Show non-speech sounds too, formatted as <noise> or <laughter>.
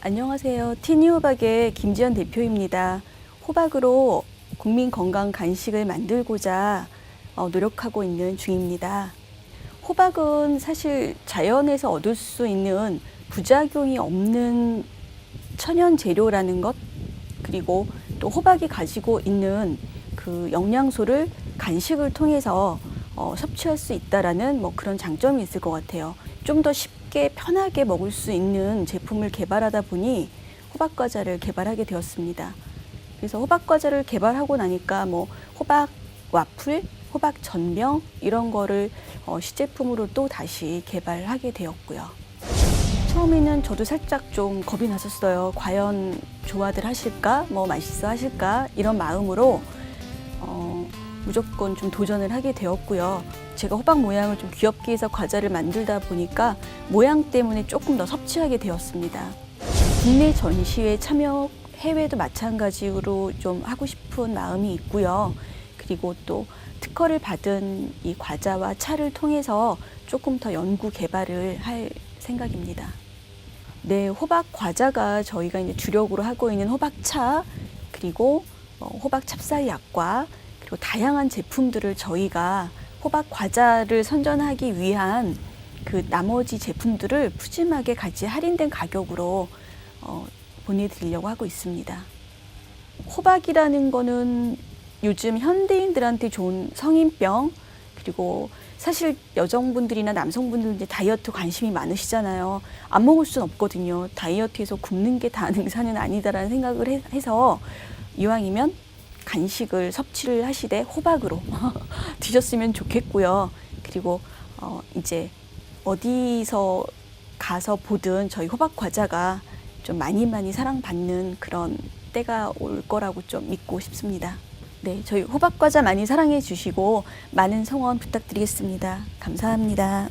안녕하세요. 티니호박의 김지연 대표입니다. 호박으로 국민 건강 간식을 만들고자 어, 노력하고 있는 중입니다. 호박은 사실 자연에서 얻을 수 있는 부작용이 없는 천연 재료라는 것, 그리고 또 호박이 가지고 있는 그 영양소를 간식을 통해서 어, 섭취할 수 있다라는 뭐 그런 장점이 있을 것 같아요. 좀 더 쉽게 편하게 먹을 수 있는 제품을 개발하다 보니 호박 과자를 개발하게 되었습니다. 그래서 호박 과자를 개발하고 나니까 뭐 호박 와플, 호박 전병 이런 거를 어, 시제품으로 또 다시 개발하게 되었고요. 처음에는 저도 살짝 좀 겁이 났었어요. 과연 좋아들 하실까? 뭐 맛있어 하실까? 이런 마음으로 어, 무조건 좀 도전을 하게 되었고요. 제가 호박 모양을 좀 귀엽게 해서 과자를 만들다 보니까 모양 때문에 조금 더 섭취하게 되었습니다. 국내 전시회 참여 해외도 마찬가지로 좀 하고 싶은 마음이 있고요. 그리고 또 특허를 받은 이 과자와 차를 통해서 조금 더 연구 개발을 할 생각입니다. 네, 호박 과자가 저희가 이제 주력으로 하고 있는 호박차 그리고 어, 호박 찹쌀 약과 그리고 다양한 제품들을 저희가 호박 과자를 선전하기 위한 그 나머지 제품들을 푸짐하게 같이 할인된 가격으로 어, 보내드리려고 하고 있습니다. 호박이라는 거는 요즘 현대인들한테 좋은 성인병 그리고 사실 여성분들이나 남성분들 이제 다이어트 관심이 많으시잖아요. 안 먹을 수는 없거든요. 다이어트에서 굶는 게 다 <laughs> 능사는 아니다라는 생각을 해- 해서 이왕이면 간식을 섭취를 하시되 호박으로 <laughs> 드셨으면 좋겠고요. 그리고 어 이제 어디서 가서 보든 저희 호박 과자가 좀 많이 많이 사랑받는 그런 때가 올 거라고 좀 믿고 싶습니다. 네, 저희 호박 과자 많이 사랑해 주시고 많은 성원 부탁드리겠습니다. 감사합니다.